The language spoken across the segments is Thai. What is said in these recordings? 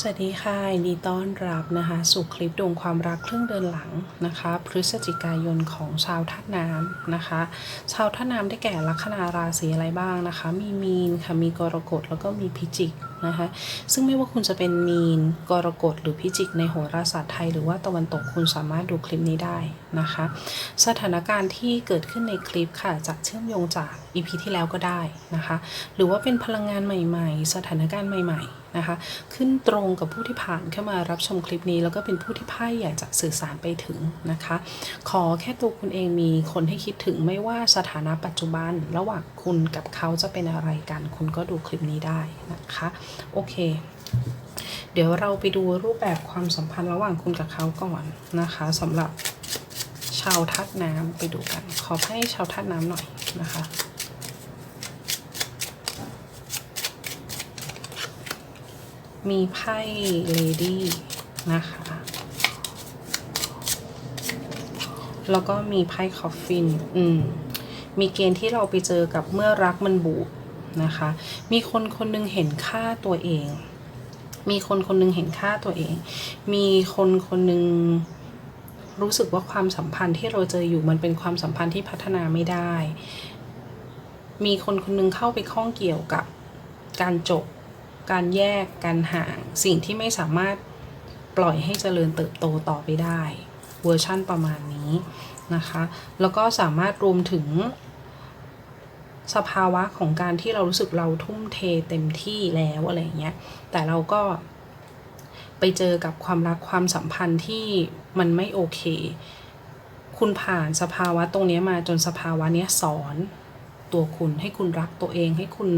สวัสดีค่ะยินดีต้อนรับนะคะ สู่คลิปดวงความรักครึ่งเดือนหลังนะคะ พฤศจิกายนของชาวธาตุน้ำนะคะ ชาวธาตุน้ำได้แก่ลัคนาราศีอะไรบ้างนะคะ มีมีนค่ะมีกรกฎแล้วก็มีพิจิกนะคะซึ่งไม่ว่าคุณจะเป็นมีนกรกฎหรือพิจิกในโหราศาสตร์ไทย หรือว่าตะวันตกคุณสามารถดูคลิปนี้ได้นะคะ สถานการณ์ที่เกิดขึ้นในคลิปค่ะจะเชื่อมโยงจากอีพีที่แล้วก็ได้นะคะ หรือว่าเป็นพลังงานใหม่ ๆ สถานการณ์ใหม่ ๆ นะคะ ขึ้นตรงกับผู้ที่ผ่านเข้ามารับชมคลิปนี้ แล้วก็เป็นผู้ที่ไพ่อยากจะสื่อสารไปถึงนะคะ ขอแค่ตัวคุณเองมีคนให้คิดถึงไม่ว่าสถานะปัจจุบัน ระหว่างคุณกับเขาจะเป็นอะไรกัน คุณก็ดูคลิปนี้ได้นะคะ โอเคเดี๋ยวเราไปดูรูปแบบความสัมพันธ์ระหว่างคุณกับเขาก่อนนะคะสำหรับชาวธาตุน้ำไปดูกัน ขอให้ชาวธาตุน้ำหน่อยนะคะ มีไพ่เลดี้นะคะ แล้วก็มีไพ่คอฟฟิน อืม มีเกณฑ์ที่เราไปเจอกับเมื่อรักมันบูดนะคะ มีคนคนหนึงเห็นค่าตัวเอง มีคนคนหนึงเห็นค่าตัวเอง มีคนคนหนึงรู้สึกว่าความสัมพันธ์ที่เราเจออยู่มันเป็นความสัมพันธ์ที่พัฒนาไม่ได้ มีคนคนหนึงเข้าไปข้องเกี่ยวกับการจบ การแยกการห่างสิ่งที่ไม่สามารถปล่อยให้เจริญเติบโตต่อไปได้ เวอร์ชั่นประมาณนี้นะคะ แล้วก็สามารถรวมถึง สภาวะของการที่เรารู้สึกเราทุ่มเทเต็มที่แล้วอะไรเงี้ย แต่เราก็ไปเจอกับความรักความสัมพันธ์ที่มันไม่โอเค คุณผ่านสภาวะตรงนี้มาจนสภาวะนี้สอนตัวคุณให้คุณรักตัวเองให้คุณ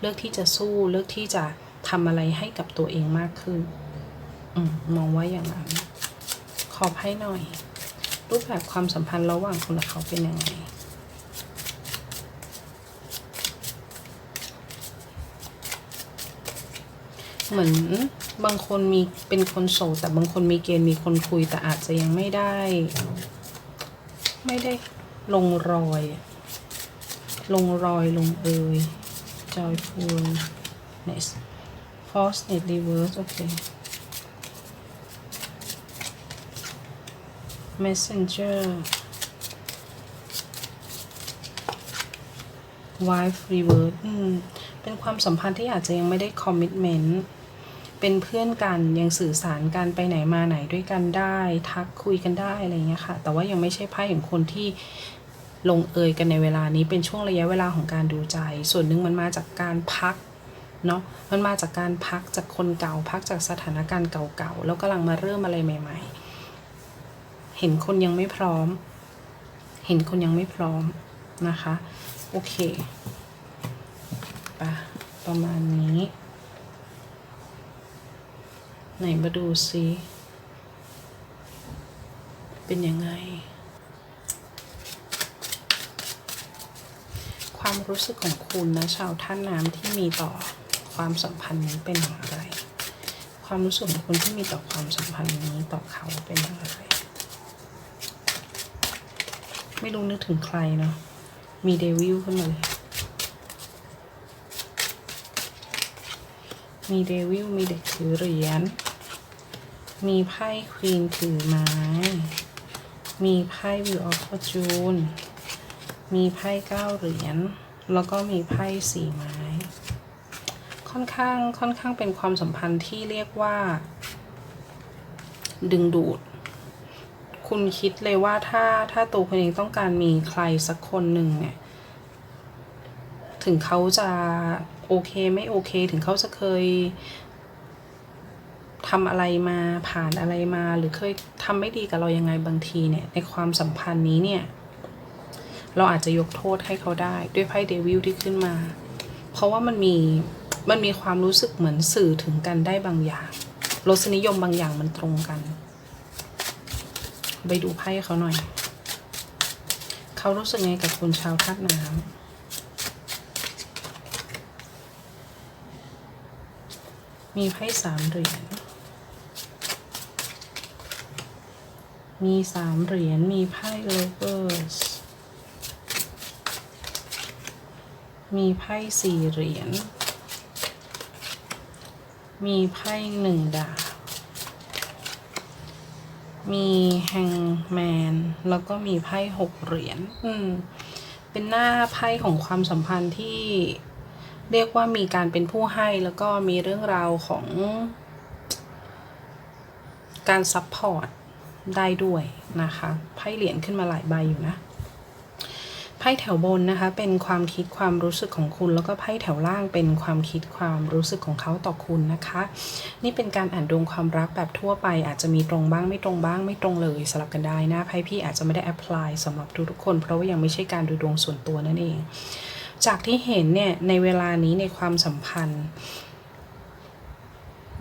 เลือกที่จะสู้เลือกที่จะ ทำอะไรให้กับตัวเองมากขึ้นอมมองว่าอย่างนั้น ขอให้หน่อย รูปแบบความสัมพันธ์ระหว่างคุณและเขาเป็นยังไงเหมือนบางคนมีเป็นคนโสดแต่บางคนมีเกณฑ์มีคนคุยแต่อาจจะยังไม่ได้ ไม่ได้ลงรอย ลงรอยลงเอย joyfulness falseness reverse โอเค messenger wife reverse อืมเป็นความสัมพันธ์ที่อาจจะยังไม่ได้ commitment เป็นเพื่อนกันยังสื่อสารกันไปไหนมาไหนด้วยกันได้ ทักคุยกันได้อะไรเงี้ยค่ะ แต่ว่ายังไม่ใช่ไพ่ของคนที่ลงเอยกันในเวลานี้เป็นช่วงระยะเวลาของการดูใจ ส่วนหนึ่งมันมาจากการพัก เนาะมันมาจากการพักจากคนเก่า พักจากสถานการณ์เก่าๆ แล้วกำลังมาเริ่มอะไรใหม่ ๆ เห็นคนยังไม่พร้อม เห็นคนยังไม่พร้อมนะคะ โอเคปะประมาณนี้ ไหนมาดูซิเป็นยังไง ความรู้สึกของคุณนะชาวท่านน้ำที่มีต่อ ความสัมพันธ์นี้เป็นอย่างไร ความรู้สึกของคุณที่มีต่อความสัมพันธ์นี้ต่อเขาเป็นอย่างไร ไม่รู้นึกถึงใครเนาะ มีเดวิลขึ้นมาเลยมีเดวิล มีเด็กถือเหรียญ มีไพ่ควีนถือไม้ มีไพ่วิวออฟฟอร์จูน มีไพ่เก้าเหรียญ แล้วก็มีไพ่สี่ไม้ ค่อนข้างค่อนข้างเป็นความสัมพันธ์ที่เรียกว่า ดึงดูด คุณคิดเลยว่าถ้าถ้าตัวคุณเองต้องการมีใครสักคนหนึ่งเนี่ย ถึงเขาจะโอเคไม่โอเค ถึงเขาจะเคยทำอะไรมาผ่านอะไรมาหรือเคยทำไม่ดีกับเรายังไงบางทีเนี่ย ในความสัมพันธ์นี้เนี่ย เราอาจจะยกโทษให้เขาได้ด้วยไพ่เดวิลที่ขึ้นมา เพราะว่ามันมี มันมีความรู้สึกเหมือนสื่อถึงกันได้บางอย่างรสนิยมบางอย่างมันตรงกัน ไปดูไพ่เขาหน่อย เขารู้สึกไงกับคุณชาวธาตุน้ำมีไพ่สามเหรียญ มีสามเหรียญ มีไพ่โลเวอร์ส มีไพ่สี่เหรียญ มีไพ่หนึ่งดาบ มีแฮงแมน แล้วก็มีไพ่หกเหรียญ อืม เป็นหน้าไพ่ของความสัมพันธ์ที่เรียกว่ามีการเป็นผู้ให้แล้วก็มีเรื่องราวของ การซัพพอร์ตได้ด้วยนะคะ ไพ่เหรียญขึ้นมาหลายใบอยู่นะ ไพ่แถวบนนะคะเป็นความคิดความรู้สึกของคุณ แล้วก็ไพ่แถวล่างเป็นความคิดความรู้สึกของเขาต่อคุณนะคะ นี่เป็นการอ่านดวงความรักแบบทั่วไป อาจจะมีตรงบ้างไม่ตรงบ้างไม่ตรงเลยสลับกันได้นะไพ่พี่อาจจะไม่ได้แอพพลายสำหรับทุกๆคน เพราะว่ายังไม่ใช่การดูดวงส่วนตัวนั่นเอง จากที่เห็นเนี่ยในเวลานี้ในความสัมพันธ์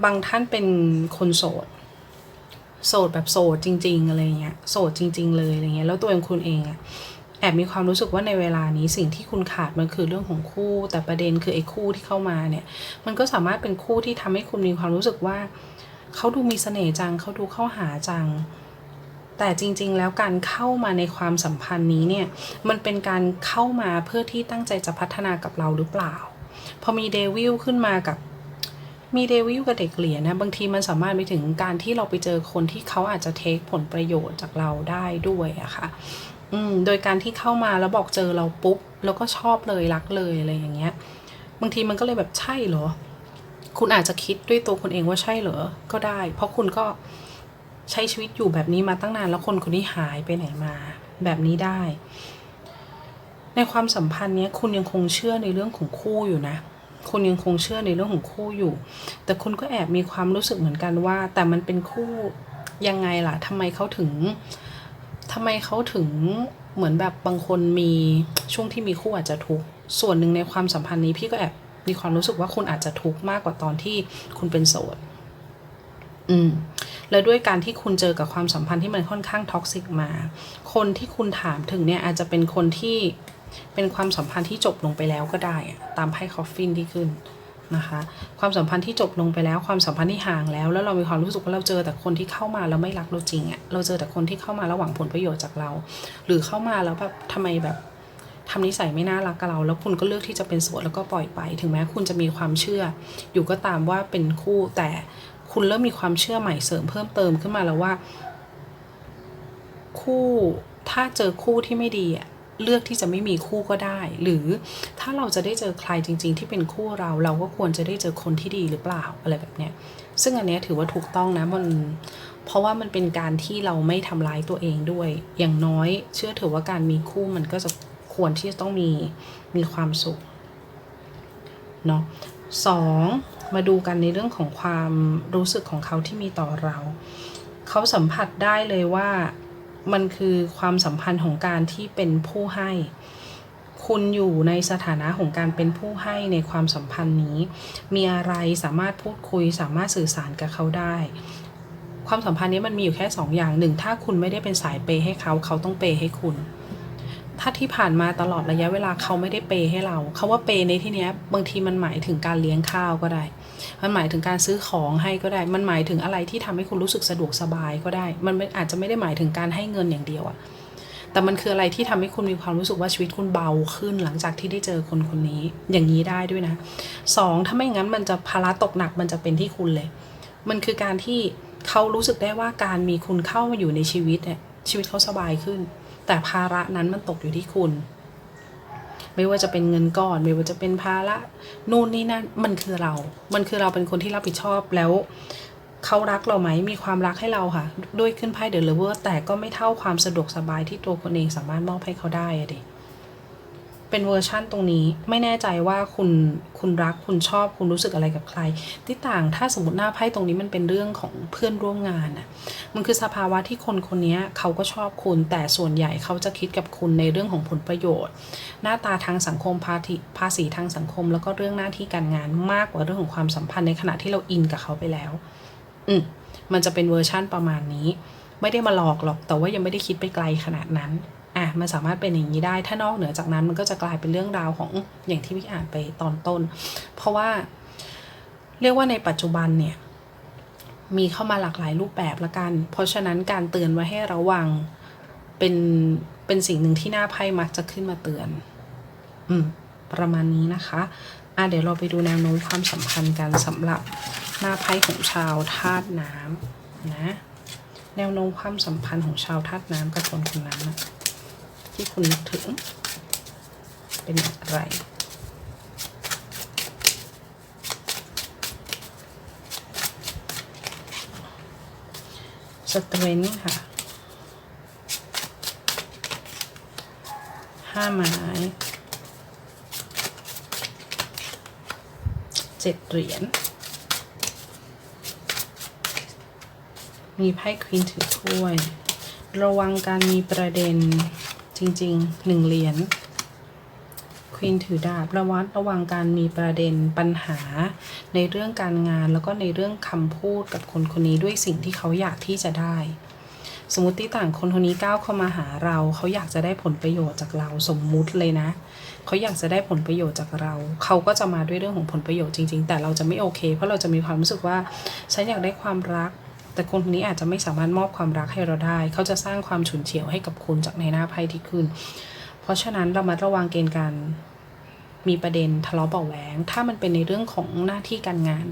บางท่านเป็นคนโสดโสดแบบโสดจริง ๆ อะไรเงี้ยโสดจริง ๆ เลยอะไรเงี้ยแล้วตัวเองคุณเองอะ แอบมีความรู้สึกว่าในเวลานี้สิ่งที่คุณขาดมันคือเรื่องของคู่ แต่ประเด็นคือไอ้คู่ที่เข้ามาเนี่ย มันก็สามารถเป็นคู่ที่ทำให้คุณมีความรู้สึกว่าเขาดูมีเสน่ห์จังเขาดูเข้าหาจัง แต่จริง ๆ แล้วการเข้ามาในความสัมพันธ์นี้เนี่ย มันเป็นการเข้ามาเพื่อที่ตั้งใจจะพัฒนากับเราหรือเปล่า พอมีเดวิลขึ้นมากับมีเดวิลกับเด็กเหรียญนะบางทีมันสามารถไปถึงการที่เราไปเจอคนที่เขาอาจจะเทคผลประโยชน์จากเราได้ด้วยอะค่ะ อืมโดยการที่เข้ามาแล้วบอกเจอเราปุ๊บแล้วก็ชอบเลยรักเลยอะไรอย่างเงี้ย บางทีมันก็เลยแบบใช่เหรอ คุณอาจจะคิดด้วยตัวคุณเองว่าใช่เหรอ ก็ได้ เพราะคุณก็ใช้ชีวิตอยู่แบบนี้มาตั้งนานแล้วคนคนนี้หายไปไหนมา แบบนี้ได้ ในความสัมพันธ์เนี้ยคุณยังคงเชื่อในเรื่องของคู่อยู่นะคุณยังคงเชื่อในเรื่องของคู่อยู่ แต่คุณก็แอบมีความรู้สึกเหมือนกันว่า แต่มันเป็นคู่ยังไงล่ะทำไมเขาถึง ทำไมเขาถึงเหมือนแบบบางคนมีช่วงที่มีคู่อาจจะทุกข์ส่วนหนึ่งในความสัมพันธ์นี้พี่ก็แอบมีความรู้สึกว่าคุณอาจจะทุกข์มากกว่าตอนที่คุณเป็นโสด อืม แล้วด้วยการที่คุณเจอกับความสัมพันธ์ที่มันค่อนข้างท็อกซิกมา คนที่คุณถามถึงเนี่ยอาจจะเป็นคนที่เป็นความสัมพันธ์ที่จบลงไปแล้วก็ได้อะตามไพ่คอฟฟินที่ขึ้น นะคะ ความสัมพันธ์ที่จบลงไปแล้วความสัมพันธ์ที่ห่างแล้ว แล้วเรามีความรู้สึกว่าเราเจอแต่คนที่เข้ามาแล้วไม่รักเราจริงอะเราเจอแต่คนที่เข้ามาแล้วหวังผลประโยชน์จากเรา หรือเข้ามาแล้วแบบทำไมแบบทำนิสัยไม่น่ารักกับเรา แล้วคุณก็เลือกที่จะเป็นโสดแล้วก็ปล่อยไป ถึงแม้คุณจะมีความเชื่อ อยู่ก็ตามว่าเป็นคู่แต่คุณเริ่มมีความเชื่อใหม่เสริมเพิ่มเติมขึ้นมาแล้วว่า คู่ถ้าเจอคู่ที่ไม่ดีอะ เลือกที่จะไม่มีคู่ก็ได้ หรือถ้าเราจะได้เจอใครจริง ๆ ที่เป็นคู่เรา เราก็ควรจะได้เจอคนที่ดีหรือเปล่าอะไรแบบเนี้ยซึ่งอันเนี้ยถือว่าถูกต้องนะมันเพราะว่ามันเป็นการที่เราไม่ทำร้ายตัวเองด้วย อย่างน้อยเชื่อถือว่าการมีคู่มันก็จะควรที่จะต้องมีมีความสุขเนาะสองมาดูกันในเรื่องของความรู้สึกของเขาที่มีต่อเรา เขาสัมผัสได้เลยว่า มันคือความสัมพันธ์ของการที่เป็นผู้ให้ คุณอยู่ในสถานะของการเป็นผู้ให้ในความสัมพันธ์นี้ มีอะไรสามารถพูดคุยสามารถสื่อสารกับเขาได้ ความสัมพันธ์นี้มันมีอยู่แค่สองอย่างหนึ่งถ้าคุณไม่ได้เป็นสายเปย์ให้เขาเขาต้องเปย์ให้คุณถ้าที่ผ่านมาตลอดระยะเวลาเขาไม่ได้เปย์ให้เรา เขาว่าเปย์ในที่นี้บางทีมันหมายถึงการเลี้ยงข้าวก็ได้ มันหมายถึงการซื้อของให้ก็ได้ มันหมายถึงอะไรที่ทำให้คุณรู้สึกสะดวกสบายก็ได้ มันอาจจะไม่ได้หมายถึงการให้เงินอย่างเดียวอะแต่มันคืออะไรที่ทำให้คุณมีความรู้สึกว่าชีวิตคุณเบาขึ้นหลังจากที่ได้เจอคนคนนี้ อย่างนี้ได้ด้วยนะสองถ้าไม่งั้นมันจะภาระตกหนักมันจะเป็นที่คุณเลย มันคือการที่เขารู้สึกได้ว่าการมีคุณเข้ามาอยู่ในชีวิตเนี่ยชีวิตเขาสบายขึ้น แต่ภาระนั้นมันตกอยู่ที่คุณ ไม่ว่าจะเป็นเงินก้อน ไม่ว่าจะเป็นภาระนู่นนี่นั่นมันคือเรา มันคือเราเป็นคนที่รับผิดชอบแล้วเขารักเราไหมมีความรักให้เราค่ะ ด้วยขึ้นไพ่เดอะเลเวอร์แต่ก็ไม่เท่าความสะดวกสบายที่ตัวคนเองสามารถมอบให้เขาได้อะดิ เป็นเวอร์ชั่นตรงนี้ไม่แน่ใจว่าคุณคุณรักคุณชอบคุณรู้สึกอะไรกับใคร ที่ต่างถ้าสมมติหน้าไพ่ตรงนี้มันเป็นเรื่องของเพื่อนร่วมงานน่ะมันคือสภาวะที่คนคนนี้เขาก็ชอบคุณ แต่ส่วนใหญ่เขาจะคิดกับคุณในเรื่องของผลประโยชน์ หน้าตาทางสังคมภาษีภาษีทางสังคม แล้วก็เรื่องหน้าที่การงานมากกว่าเรื่องของความสัมพันธ์ในขณะที่เราอินกับเขาไปแล้ว อืมมันจะเป็นเวอร์ชั่นประมาณนี้ ไม่ได้มาหลอกหรอกแต่ว่ายังไม่ได้คิดไปไกลขนาดนั้น อะมันสามารถเป็นอย่างนี้ได้ ถ้านอกเหนือจากนั้นมันก็จะกลายเป็นเรื่องราวของอย่างที่พี่อ่านไปตอนต้น เพราะว่าเรียกว่าในปัจจุบันเนี่ยมีเข้ามาหลากหลายรูปแบบละกัน เพราะฉะนั้นการเตือนไว้ให้ระวังเป็นเป็นสิ่งหนึ่งที่หน้าไพ่มักจะขึ้นมาเตือน อืม ประมาณนี้นะคะ อะเดี๋ยวเราไปดูแนวโน้มความสัมพันธ์กันสำหรับหน้าไพ่ของชาวธาตุน้ำนะ แนวโน้มความสัมพันธ์ของชาวธาตุน้ำกับคนคนนั้นนะ ที่คุณนึกถึง เป็นอย่างไรสเตรนท์ค่ะห้าไม้เจ็ดเหรียญ มีไพ่ควีนถือถ้วย ระวังการมีประเด็น จริงๆหนึ่งเหรียญควีนถือดาบระวัดระวังการมีประเด็นปัญหา ในเรื่องการงานแล้วก็ในเรื่องคำพูดกับคนคนนี้ด้วยสิ่งที่เขาอยากที่จะได้ สมมติต่างคนคนนี้ก้าวเข้ามาหาเรา เขาอยากจะได้ผลประโยชน์จากเราสมมุติเลยนะ เขาอยากจะได้ผลประโยชน์จากเรา เขาก็จะมาด้วยเรื่องของผลประโยชน์จริง ๆ แต่เราจะไม่โอเค เพราะเราจะมีความรู้สึกว่า ฉันอยากได้ความรัก แต่คนคนนี้อาจจะไม่สามารถมอบความรักให้เราได้ เขาจะสร้างความฉุนเฉียวให้กับคุณจากในหน้าไพ่ที่ขึ้น เพราะฉะนั้นเรามาระวังเกณฑ์การมีประเด็นทะเลาะเบาะแหวง ถ้ามันเป็นในเรื่องของหน้าที่การงาน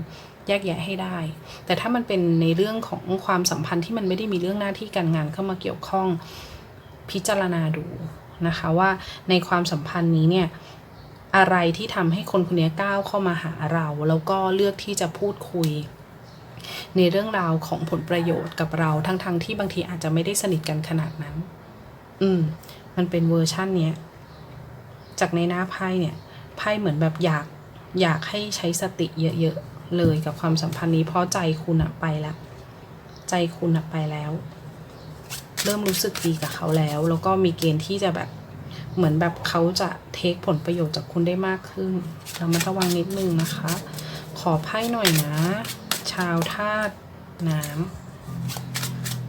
แยกแยะให้ได้ แต่ถ้ามันเป็นในเรื่องของความสัมพันธ์ที่มันไม่ได้มีเรื่องหน้าที่การงานเข้ามาเกี่ยวข้องพิจารณาดูนะคะว่าในความสัมพันธ์นี้เนี่ยอะไรที่ทำให้คนคนนี้ก้าวเข้ามาหาเรา แล้วก็เลือกที่จะพูดคุย ในเรื่องราวของผลประโยชน์กับเราทั้งๆทที่บางทีอาจจะไม่ได้สนิทกันขนาดนั้น อืม มันเป็นเวอร์ชั่นเนี้ย จากในหน้าไพ่เนี่ยไพ่เหมือนแบบอยากอยากให้ใช้สติเยอะๆเลยกับความสัมพันธ์นี้เพราะใจคุณอะไปแล้วใจคุณอะไปแล้ว เริ่มรู้สึกดีกับเขาแล้ว แล้วก็มีเกณฑ์ที่จะแบบเหมือนแบบเขาจะเทคผลประโยชน์จากคุณได้มากขึ้นเรามาระวังนิดนึงนะคะ ขอไพ่หน่อยนะ ชาวธาตุน้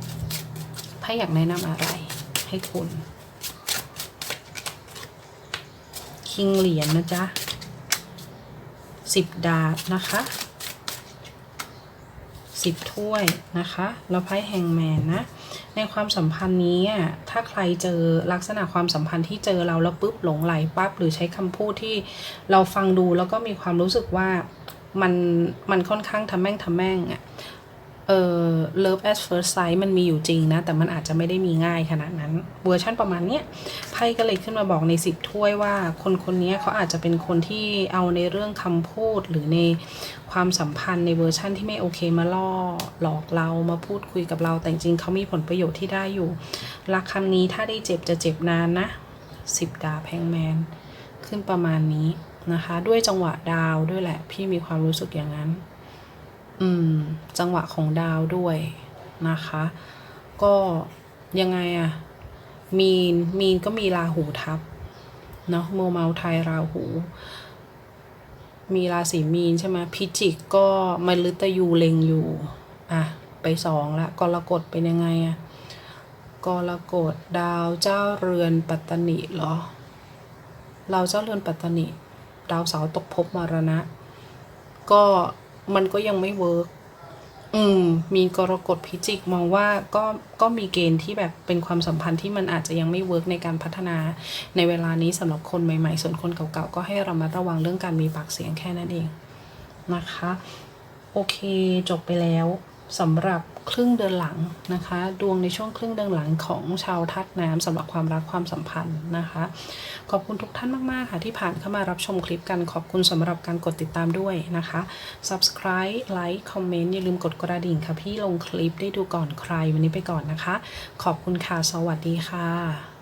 ำไพ่อยากแนะนำอะไรให้คุณ คิงเหรียญนะจ๊ะสิบดาบนะคะสิบถ้วยนะคะแล้วไพ่แฮงแมนนะ ในความสัมพันธ์นี้ถ้าใครเจอลักษณะความสัมพันธ์ที่เจอเราแล้วปุ๊บหลงไหลปั๊บหรือใช้คำพูดที่เราฟังดูแล้วก็มีความรู้สึกว่า มันมันค่อนข้างทำแม่งทำแม่งอะเออ love at first sight มันมีอยู่จริงนะ แต่มันอาจจะไม่ได้มีง่ายขนาดนั้น เวอร์ชั่นประมาณเนี้ยไพ่ก็เลยขึ้นมาบอกในสิบถ้วยว่าคนคนนี้เขาอาจจะเป็นคนที่เอาในเรื่องคำพูดหรือในความสัมพันธ์ในเวอร์ชั่นที่ไม่โอเคมาล่อหลอกเรามาพูดคุยกับเรา แต่จริงเขามีผลประโยชน์ที่ได้อยู่ รักคำนี้ถ้าได้เจ็บจะเจ็บนานนะสิบดาแพงแมน ขึ้นประมาณนี้ นะคะ ด้วยจังหวะดาวด้วยแหละ พี่มีความรู้สึกอย่างนั้น อืม จังหวะของดาวด้วยนะคะ ก็ยังไงอะมีนมีนก็มีราหูทับเนาะโมเมาไทยราหู มีราศีมีนใช่ไหมพิจิกก็มฤตยูเล็งอยู่ อะ ไปสองละกรกฎเป็นยังไงอะกรกฎดาวเจ้าเรือนปัตตนิเหรอ เราเจ้าเรือนปัตตนิ ดาวเสาตกภพมรณะ ก็มันก็ยังไม่เวิร์กอืม มีกรกฎพิจิกมองว่าก็ก็มีเกณฑ์ที่แบบเป็นความสัมพันธ์ที่มันอาจจะยังไม่เวิร์กในการพัฒนาในเวลานี้สำหรับคนใหม่ ๆ ส่วนคนเก่าๆ ก็ให้เรามาระวังเรื่องการมีปากเสียงแค่นั้นเองนะคะ โอเคจบไปแล้วสำหรับ ครึ่งเดือนหลังนะคะ ดวงในช่วงครึ่งเดือนหลังของชาวทัดน้ำสำหรับความรักความสัมพันธ์นะคะ ขอบคุณทุกท่านมาก ๆ ค่ะ ที่ผ่านเข้ามารับชมคลิปกันขอบคุณสำหรับการกดติดตามด้วยนะคะ subscribe like comment อย่าลืมกดกระดิ่งค่ะ พี่ลงคลิปได้ดูก่อนใครวันนี้ไปก่อนนะคะ ขอบคุณค่ะ สวัสดีค่ะ